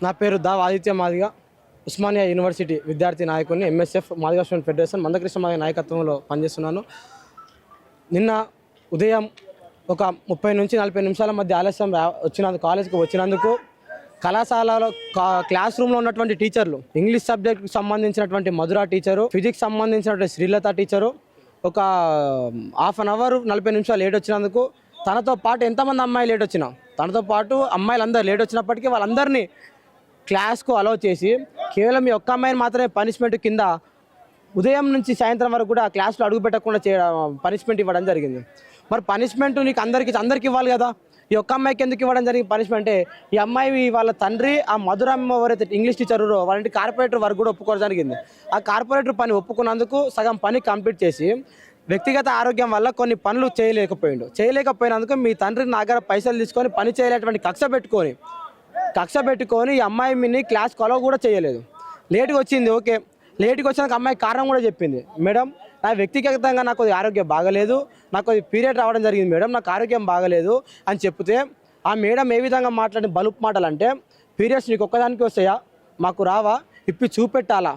నా పేరు దావ్ ఆదిత్య మాదిగ ఉస్మానియా యూనివర్సిటీ విద్యార్థి నాయకుడిని MSF Madiga student federation Mandakrishna Madiga నాయకత్వంలో పనిచేస్తున్నాను. నిన్న ఉదయం ఒక ముప్పై నుంచి నలభై నిమిషాల మధ్య ఆలస్యం వచ్చినందుకు కాలేజ్కి వచ్చినందుకు కళాశాలలో కా- క్లాస్ రూమ్లో ఉన్నటువంటి టీచర్లు ఇంగ్లీష్ సబ్జెక్ట్కి సంబంధించినటువంటి మధుర టీచరు ఫిజిక్స్ సంబంధించినటువంటి శ్రీలత టీచరు ఒక హాఫ్ అన్ అవర్ నలభై నిమిషాలు లేట్ వచ్చినందుకు తనతో పాటు ఎంతమంది అమ్మాయిలు లేట్ వచ్చినా తనతో పాటు అమ్మాయిలు అందరు లేట్ వచ్చినప్పటికీ వాళ్ళందరినీ క్లాస్కు అలౌ చేసి కేవలం ఈ ఒక్క అమ్మాయిని మాత్రమే పనిష్మెంట్ కింద ఉదయం నుంచి సాయంత్రం వరకు కూడా ఆ క్లాస్లో అడుగు పెట్టకుండా చేయడం పనిష్మెంట్ ఇవ్వడం జరిగింది. మరి పనిష్మెంట్ నీకు అందరికి అందరికి ఇవ్వాలి కదా? ఈ ఒక్క అమ్మాయికి ఎందుకు ఇవ్వడం జరిగింది పనిష్మెంట్ ఈ అమ్మాయి వాళ్ళ తండ్రి ఆ మధురమ్మ ఎవరైతే ఇంగ్లీష్ టీచర్ వాళ్ళంటి కార్పొరేటర్ వరకు కూడా ఒప్పుకోవడం జరిగింది. ఆ కార్పొరేటర్ పని ఒప్పుకున్నందుకు సగం పని కంప్లీట్ చేసి వ్యక్తిగత ఆరోగ్యం వల్ల కొన్ని పనులు చేయలేకపోయిండు. చేయలేకపోయినందుకు మీ తండ్రి నా దగ్గర పైసలు తీసుకొని పని చేయలేటువంటి కక్ష పెట్టుకొని కక్ష పెట్టుకొని ఈ అమ్మాయి మిని క్లాస్ కొలవ కూడా చేయలేదు. లేట్గా వచ్చింది ఓకే. లేట్గా వచ్చినాక అమ్మాయి కారణం కూడా చెప్పింది. మేడం నా వ్యక్తిగతంగా నాకు ఆరోగ్యం బాగలేదు నాకు పీరియడ్ రావడం జరిగింది. మేడం నాకు ఆరోగ్యం బాగలేదు అని చెప్తే ఆ మేడం ఏ విధంగా మాట్లాడిన బలుపు మాటలు అంటే పీరియడ్స్ నీకు ఒక్కదానికి వస్తాయా? మాకు రావా? ఇప్పి చూపెట్టాలా?